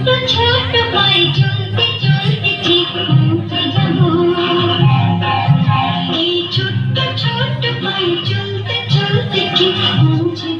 ছোট্ট ছোট্ট পায়ে চলতে চলতে কি পৌঁছে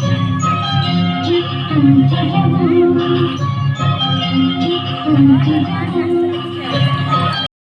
10分じゃ